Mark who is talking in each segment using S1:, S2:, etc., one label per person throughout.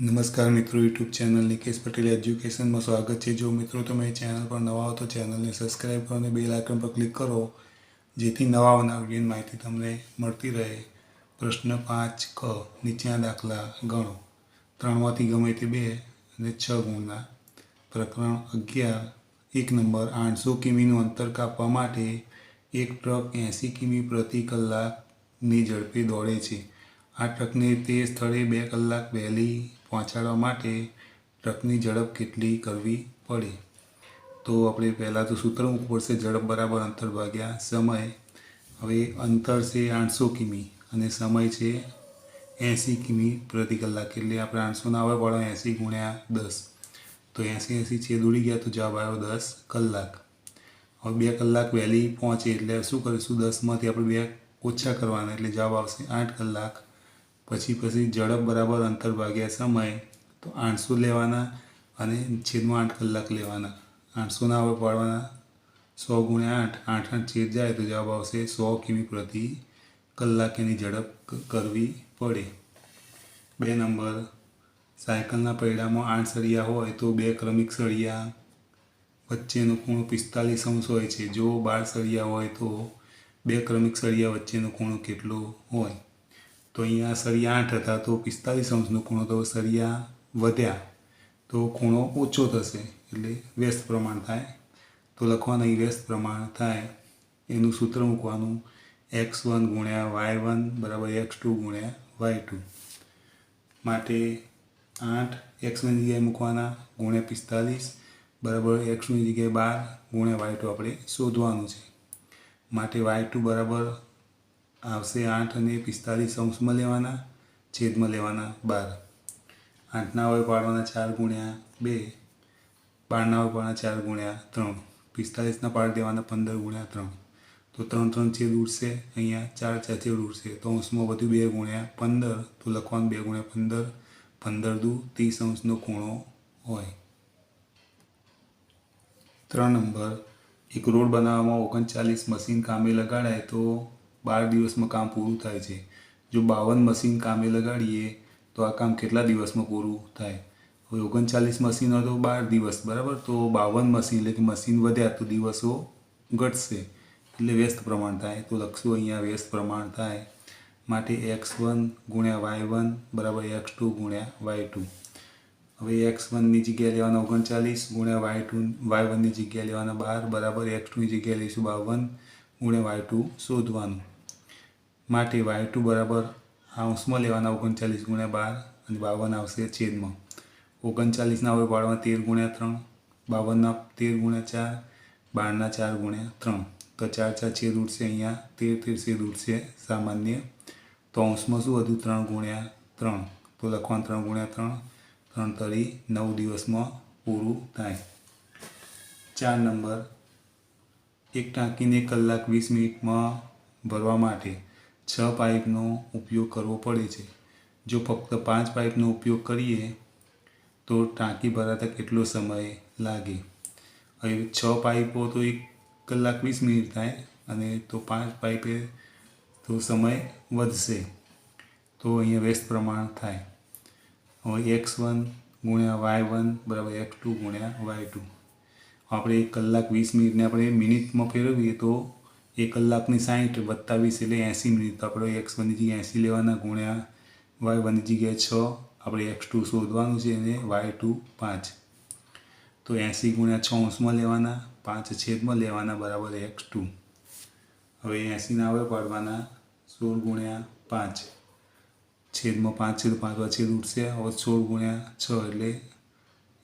S1: નમસ્કાર મિત્રો, YouTube channel Nikesh Patel એજ્યુકેશનમાં સ્વાગત છે. જો મિત્રો તમે ચેનલ પર નવા હો તો ચેનલને સબસ્ક્રાઈબ કરો અને બેલ આઇકન પર ક્લિક કરો, જેથી નવા આવનાર માહિતી તમને મળતી રહે. પ્રશ્ન પાંચ, ક, નીચેના દાખલા ગણો. ત્રણમાંથી ગમે તે બે અને છ ગુણના. પ્રકરણ અગિયાર, એક નંબર, આઠસો કિમીનું અંતર કાપવા માટે એક ટ્રક એંસી કિમી પ્રતિ કલાકની ઝડપે દોડે છે. આ ટ્રકને તે સ્થળે બે કલાક વહેલી પહોંચાડવા માટે ટ્રકની ઝડપ કેટલી કરવી પડે? તો આપણે પહેલાં તો સૂત્ર મૂકવું પડશે, ઝડપ બરાબર અંતર ભાગ્યા સમય. હવે અંતર છે આઠસો કિમી અને સમય છે એંસી કિમી પ્રતિ કલાક, એટલે આપણે આઠસો ના આવે પડે એંસી ગુણ્યા દસ. તો એંસી એંસી છેદ ઉડી ગયા તો જવાબ આવ્યો દસ કલાક. હવે બે કલાક વહેલી પહોંચે એટલે શું કરીશું? દસમાંથી આપણે બે ઓછા કરવાના, એટલે જવાબ આવશે આઠ કલાક. પછી પછી ઝડપ બરાબર અંતર ભાગ્યા સમય તો આઠસો લેવાના અને છેદમાં આઠ કલાક લેવાના. આઠસોના આવે પાડવાના. સો ગુણ્યા આઠ આઠ આઠ છેદ જાય તો જવાબ આવશે સો કિમી પ્રતિ કલાક એની ઝડપ કરવી પડે. બે નંબર સાયકલના પૈડામાં આઠ સળિયા હોય તો બે ક્રમિક સળિયા વચ્ચેનો ખૂણો પિસ્તાલીસ અંશ હોય છે. જો બાર સળિયા હોય તો બે ક્રમિક સળિયા વચ્ચેનો ખૂણો કેટલો હોય? તો અહીંયા સળિયા આઠ હતા, તો પિસ્તાલીસ અંશનો ખૂણો તો સળિયા વધ્યા. તો ખૂણો ઓછો થશે, એટલે વ્યસ્ત પ્રમાણ થાય. તો લખવાનું અહીં વ્યસ્ત પ્રમાણ થાય. એનું સૂત્ર મૂકવાનું એક્સ વન ગુણ્યા વાય વન બરાબર એક્સ ટુ ગુણ્યા વાય ટુ. માટે આઠ એક્સની જગ્યાએ મૂકવાના ગુણ્યા પિસ્તાલીસ બરાબર એક્સની જગ્યાએ બાર ગુણ્યા વાય ટુ આપણે શોધવાનું છે. માટે વાય ટુ બરાબર આવશે આઠ અને પિસ્તાલીસ અંશમાં લેવાના, છેદમાં લેવાના બાર. આઠના હોય પાડવાના ચાર ગુણ્યા બે, બારના હોય પાડવાના ચાર ગુણ્યા ત્રણ. પિસ્તાલીસના પાડ દેવાના પંદર ગુણ્યા ત્રણ. તો ત્રણ ત્રણ છેદ ઉડશે, અહીંયા ચાર ચાર છેદ ઉડશે. તો અંશમાં બધું બે ગુણ્યા પંદર, તો લખવાનું બે ગુણ્યા પંદર. પંદર દુ ત્રીસ અંશનો ખૂણો હોય. ત્રણ નંબર. એક રોડ બનાવવામાં ઓગણચાલીસ મશીન કામે લગાડાય તો બાર દિવસમાં કામ પૂરું થાય છે. જો બાવન મશીન કામે લગાડીએ, તો આ કામ કેટલા દિવસમાં પૂરું થાય? હવે ઓગણચાલીસ હોય તો બાર દિવસ, બરાબર? તો બાવન મશીન, એટલે કે મશીન વધ્યા તો દિવસો ઘટશે. એટલે વ્યસ્ત પ્રમાણ થાય. તો લખશું અહીંયા વ્યસ્ત પ્રમાણ થાય. માટે એક્સ વન ગુણ્યા વાય વન બરાબર એક્સ ટુ ગુણ્યા વાય ટુ. હવે એક્સ વનની જગ્યાએ લેવાના ઓગણચાલીસ ગુણ્યા વાય ટુ, વાય વનની જગ્યાએ લેવાના બાર બરાબર એક્સ ટુની જગ્યાએ લઈશું બાવન ગુણ્યા વાય ટુ શોધવાનું. માટે વાય ટુ બરાબર અંશમાં લેવાના ઓગણચાલીસ ગુણ્યા બાર અને બાવન આવશે છેદમાં. ઓગણચાલીસના હવે પાડવા તેર ગુણ્યા ત્રણ, બાવનના તેર ગુણ્યા ચાર, બારના ચાર ગુણ્યા ત્રણ. તો ચાર ચાર છેદ ઉઠશે અહીંયા, તેર તેર છેદ ઉઠશે સામાન્ય. તો અંશમાં શું હતું? ત્રણ ગુણ્યા ત્રણ. તો લખવાનું ત્રણ ગુણ્યા ત્રણ ત્રણ તરી નવ દિવસમાં પૂરું થાય. ચાર નંબર. એક ટાંકીને કલાક વીસ મિનિટમાં ભરવા માટે છ પાઇપનો ઉપયોગ કરવો પડે છે. જો ફક્ત પાંચ પાઇપનો ઉપયોગ કરીએ, તો ટાંકી ભરાતા કેટલો સમય લાગે? હવે છ પાઇપો તો એક કલાક વીસ મિનિટ થાય અને તો પાંચ પાઇપે તો સમય વધશે. તો અહીંયા વ્યસ્ત પ્રમાણ થાય. હવે એક્સ વન ગુણ્યા વાય વન બરાબર એક્સ ટુ ગુણ્યા વાય ટુ. આપણે એક કલાક વીસ મિનિટને આપણે મિનિટમાં ફેરવીએ તો એક કલાકની સાઠ વત્તા એટલે એંસી મિનિટ. તો આપણે એક્સ બની જગ્યાએ એંસી લેવાના ગુણ્યા વાય વનની જગ્યાએ છ. આપણે એક્સ ટુ શોધવાનું છે અને વાય ટુ પાંચ. તો એંસી ગુણ્યા છ અંશમાં લેવાના, પાંચ છેદમાં લેવાના બરાબર એક્સ ટુ. હવે એંસીના હવે પાડવાના સોળ ગુણ્યા પાંચ. છેદમાં પાંચ છેદ પાંચવા છેદ ઉઠશે હવે સોળ ગુણ્યા છ એટલે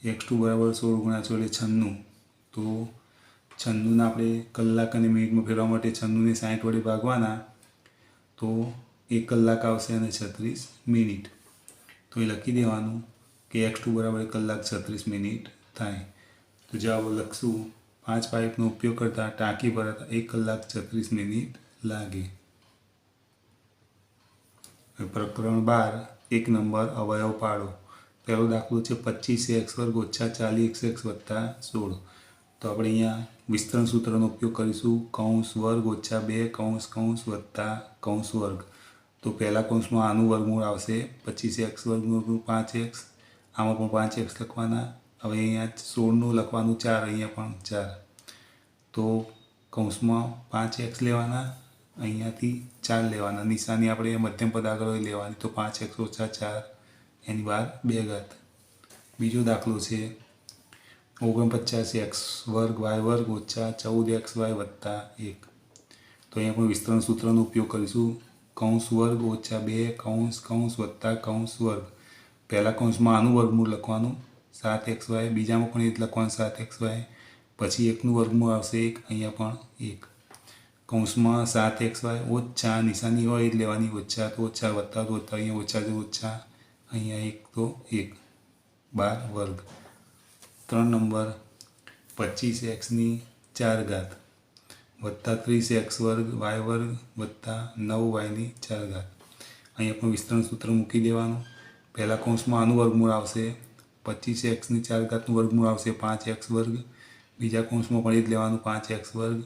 S1: એક્સ ટુ બરાબર સોળ ગુણ્યા છ એટલે છન્નું. તો છન્નુંના આપણે કલાક અને મિનિટમાં ફેરવા માટે છંદુને સાઠ વડે ભાગવાના, તો એક કલાક આવશે અને છત્રીસ મિનિટ. તો એ લખી દેવાનું કે એક્સ ટુ બરાબર કલાક છત્રીસ મિનિટ થાય. તો જવાબ લખશું, પાંચ પાઇપનો ઉપયોગ કરતાં ટાંકી ભરાતા એક કલાક છત્રીસ મિનિટ લાગે. પ્રકરણ બાર, એક નંબર અવયવ પાડો. પહેલો દાખલો છે પચીસ એક્સ વર્ગ ઓછા ચાલીસ એક્સ વત્તા સોળ. તો આપણે અહીંયા વિસ્તરણ સૂત્રનો ઉપયોગ કરીશું. કૌંસ વર્ગ ઓછા બે, કૌંસ કૌંસ વત્તા કૌંસ વર્ગ. તો પહેલાં કૌંસમાં આનું વર્ગમૂળ આવશે. પચીસ એક્સ વર્ગમૂળ પાંચ એક્સ. આમાં પણ પાંચ એક્સ લખવાના. હવે અહીંયા સોળનું લખવાનું ચાર, અહીંયા પણ ચાર. તો કૌંસમાં પાંચ એક્સ લેવાના, અહીંયાથી ચાર લેવાના. નિશાની આપણે મધ્યમ પદ આગળ હોય લેવાની. તો પાંચ એક્સ ઓછા ચાર, એની બાર બે ઘાત. બીજો દાખલો છે ઓગણપચાસ એક્સ વર્ગ વાય વર્ગ ઓછા ચૌદ એક્સ વાય વત્તા એક. તો અહીંયા પણ વિસ્તરણ સૂત્રનો ઉપયોગ કરીશું. કૌંસ વર્ગ ઓછા બે, કૌંસ કૌંસ વત્તા કૌંસ વર્ગ. પહેલાં કૌંસમાં આનું વર્ગમૂળ લખવાનું. સાત એક્સ વાય, બીજામાં પણ એ જ લખવાનું સાત એક્સ વાય. પછી એકનું વર્ગમૂળ આવશે એક, અહીંયા પણ એક. કૌંસમાં સાત એક્સ વાય, ઓછા નિશાની હોય એ જ લેવાની. ઓછા તો ઓછા, વત્તા તો વત્તા, અહીંયા ઓછા તો ઓછા, અહીંયા એક તો એક. બાર વર્ગ. ત્રણ નંબર પચીસ એક્સની ચાર ઘાત વત્તા ત્રીસ એક્સ વર્ગ વાય વર્ગ વત્તા નવ વાયની ચાર ઘાત. અહીંયા પણ વિસ્તરણ સૂત્ર મૂકી દેવાનું. પહેલા કૌંસમાં આનું વર્ગમૂળ આવશે. પચીસ એક્સની ચાર ઘાતનું વર્ગમૂળ આવશે પાંચ એક્સ વર્ગ. બીજા કૌંસમાં પણ એ જ લેવાનું પાંચ એક્સ વર્ગ.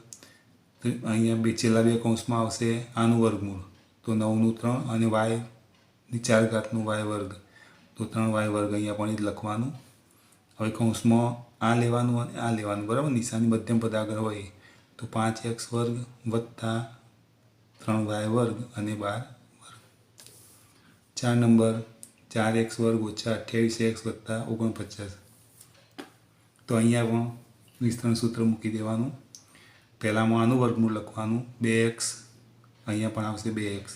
S1: અહીંયા બે છેલ્લા બે કૌંસમાં આવશે આનું વર્ગમૂળ. તો નવનું ત્રણ અને વાયની ચાર ઘાતનું વાય વર્ગ. તો ત્રણ વાય વર્ગ અહીંયા પણ એ જ લખવાનું. હવે કૌંસમાં આ લેવાનું અને આ લેવાનું, બરાબર? નિશાની મધ્યમ પદ આગળ હોય તો પાંચ એક્સ વર્ગ વત્તા ત્રણ વાય વર્ગ અને બાર વર્ગ. ચાર નંબર, ચાર એક્સ વર્ગ ઓછા અઠ્યાવીસ એક્સ વત્તા ઓગણપચાસ. તો અહીંયા પણ વિસ્તરણ સૂત્ર મૂકી દેવાનું. પહેલાંમાં આનું વર્ગમૂળ લખવાનું, બે એક્સ, અહીંયા પણ આવશે બે એક્સ.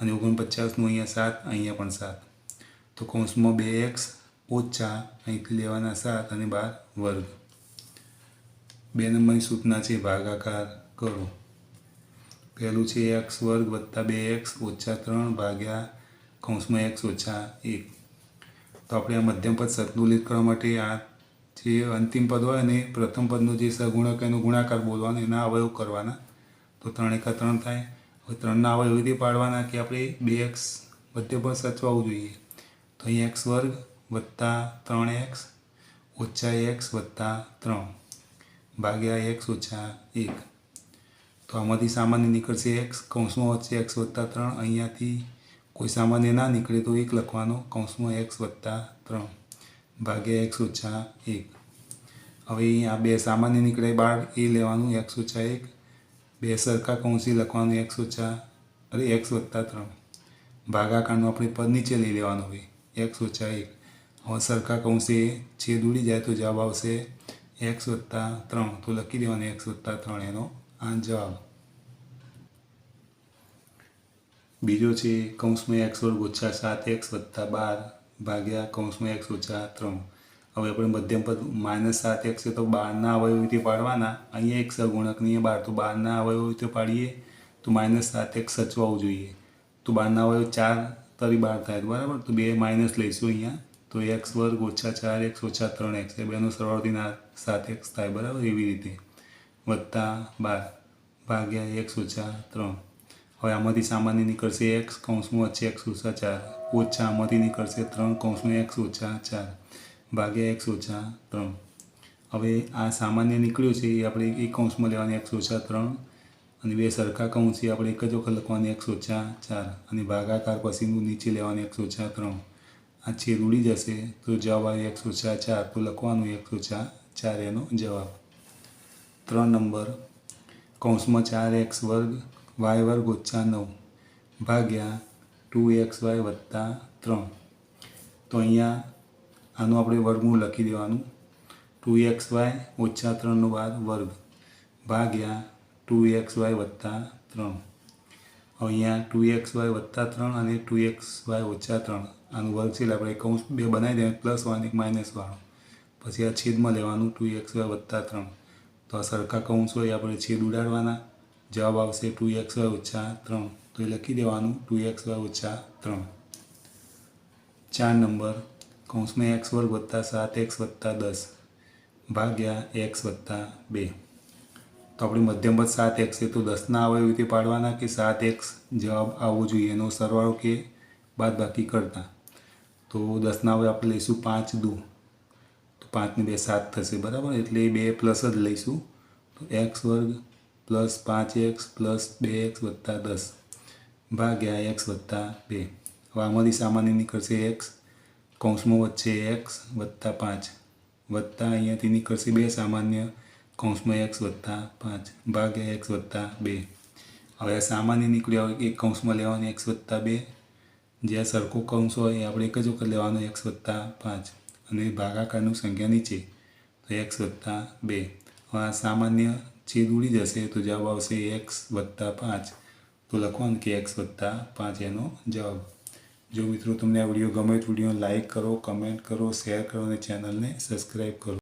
S1: અને ઓગણપચાસનું અહીંયા સાત, અહીંયા પણ સાત. તો કૌંસમાં બે એક્સ ઓછા અહીંથી લેવાના સાત અને બાર વર્ગ. બે નંબરની સૂચના છે, ભાગાકાર કરો. પહેલું છે એક્સ વર્ગ વત્તા બે એક્સ ઓછા ત્રણ ભાગ્યા કૌંસમાં એક્સ ઓછા એક. તો આપણે આ મધ્યમ પદ સંતુલિત કરવા માટે આ જે અંતિમ પદ હોય અને પ્રથમ પદનો જે સગુણક એનો ગુણાકાર બોલવાનો, એના અવયવ કરવાના. તો ત્રણ એકા ત્રણ થાય. હવે ત્રણના અવયવ એ પાડવાના કે આપણે બે એક્સ મધ્ય પદ સચવાવું જોઈએ. તો અહીં એક્સ વર્ગ વત્તા ત્રણ એક્સ ઓછા એક્સ વત્તા ત્રણ ભાગ્યા એક્સ ઓછા એક. તો આમાંથી સામાન્ય નીકળશે એક્સ કૌંસમાં વચ્ચે એક્સ વત્તા ત્રણ. અહીંયાથી કોઈ સામાન્ય ના નીકળે તો એક લખવાનો કૌંસમાં એક્સ વત્તા ત્રણ ભાગ્યા એક્સ ઓછા એક. હવે આ બે સામાન્ય નીકળે બાર, એ લેવાનું એક્સ ઓછા એક. બે સરખા કૌંસી લખવાનું એક્સ ઓછા, અરે એક્સ વત્તા ત્રણ. ભાગાકારનું આપણે પદ નીચે લઈ લેવાનું હોય એક્સ ઓછા એક. હવે સરખા કૌંસે છેદ ઉડી જાય તો જવાબ આવશે એક્સ વત્તા ત્રણ. તો લખી દેવાનું એક્સ વત્તા ત્રણ એનો આ જવાબ. બીજો છે, કૌંસમાં એક્સ વર્ગ ઓછા સાત એક્સ વત્તા બાર ભાગ્યા કૌંસમાં એક્સ ઓછા ત્રણ. હવે આપણે મધ્યમ પદ માઇનસ સાત એક્સ તો બારના અવયવ રીતે પાડવાના. અહીંયા એક સગુણકની બાર. તો બારના અવયવ રીતે પાડીએ તો માઇનસ સાત એક્સ સચવાવું જોઈએ. તો બારના અવયવ ચાર તરી બાર થાય. બરાબર? તો બે માઇનસ લઈશું અહીંયા. તો એક્સ વર્ગ ઓછા ચાર એક્સ ઓછા ત્રણ એક્સ એ બેનો સરવાળથી ના સાત એક્સ થાય, બરાબર? એવી રીતે. વત્તા બાર ભાગ્યા એક્સ ઓછા ત્રણ. હવે આમાંથી સામાન્ય નીકળશે એક્સ કૌંસમાં વચ્ચે એક્સ ઓછા ચાર. ઓછા આમાંથી નીકળશે ત્રણ કૌંસમાં એક્સ ઓછા ચાર. ભાગ્યા એક્સ ઓછા ત્રણ. હવે આ સામાન્ય નીકળ્યું છે, એ આપણે એક કૌંસમાં લેવાની એક્સ ઓછા ત્રણ અને બે સરખા કૌંસ છે આપણે એક જ વખત લખવાની એક્સ ઓછા ચાર અને ભાગાકાર પછીનું નીચે લેવાની એક્સ ઓછા ત્રણ. આ છેદ ઉડી જશે, તો જવાબ આવે એકસો ચાર ચાર. તો લખવાનું એકસો ચાર ચાર એનો જવાબ. ત્રણ નંબર. કૌંસમાં ચાર એક્સ વર્ગ, વાય વર્ગ ઓછા નવ, ભાગ્યા ટુ એક્સ વાય વત્તા ત્રણ. તો અહીંયા આનું આપણે વર્ગમૂળ લખી દેવાનું. ટુ એક્સ વાય ઓછા ત્રણનો બાર વર્ગ, ભાગ્યા ટુ એક્સ વાય વત્તા ત્રણ. અહીંયા ટુ એક્સ વાય વત્તા ત્રણ અને ટુ એક્સ વાય ઓછા ત્રણ. આનું વર્કશીલ આપણે કૌંસ બે બનાવી દેવાનું પ્લસ વાળું એક માઇનસ વાળું. પછી આ છેદમાં લેવાનું ટુ એક્સ વાય વત્તા ત્રણ. તો આ સરખા કૌંસ હોય, આપણે છેદ ઉડાડવાના. જવાબ આવશે ટુ એક્સ વાય ઓછા ત્રણ. તો એ લખી દેવાનું ટુ એક્સ વાય ઓછા ત્રણ. ચાર નંબર, કૌંસમાં એક્સ વર્ગ વત્તા સાત એક્સ વત્તા દસ. ભાગ્યા એક્સ વત્તા બે. તો આપણી મધ્યમ સાત એક્સ છે, તો દસના આવે એવી રીતે પાડવાના કે સાત એક્સ જવાબ આવવો જોઈએ. એનો સરવાળો કે બાદ બાકી કરતા. તો દસના હવે આપણે લઈશું પાંચ દુ. તો પાંચને બે સાત થશે, બરાબર? એટલે બે પ્લસ જ લઈશું. તો એક્સ વર્ગ પ્લસ પાંચ એક્સ પ્લસ બે એક્સ વત્તા દસ. ભાગ્યા એક્સ વત્તા બે. હવે આમાંથી સામાન્ય નીકળશે એક્સ. કૌંસમાં વચ્ચે એક્સ વત્તા પાંચ. વત્તા અહીંયાથી નીકળશે બે સામાન્ય. કૌંસમાં એક્સ વત્તા પાંચ. ભાગ્યા એક્સ વત્તા બે. હવે સામાન્ય નીકળ્યા હોય એક કૌંસમાં લેવાની એક્સ વત્તા બે? જ્યાં સરખો કૌંસ હોય, એ આપણે એક જ વખત લેવાનો, એક્સ વત્તા પાંચ. અને ભાગાકારનું સંખ્યા નીચે, તો એક્સ વત્તા બે. હવે આ સામાન્ય છેદ ઉડી જશે, તો જવાબ આવશે એક્સ વત્તા પાંચ. તો લખવાનું કે એક્સ વત્તા પાંચ એનો જવાબ. જો મિત્રો તમને આ વીડિયો ગમે તો વીડિયો લાઇક કરો, કમેન્ટ કરો, શેર કરો અને ચેનલને સબસ્ક્રાઈબ કરો.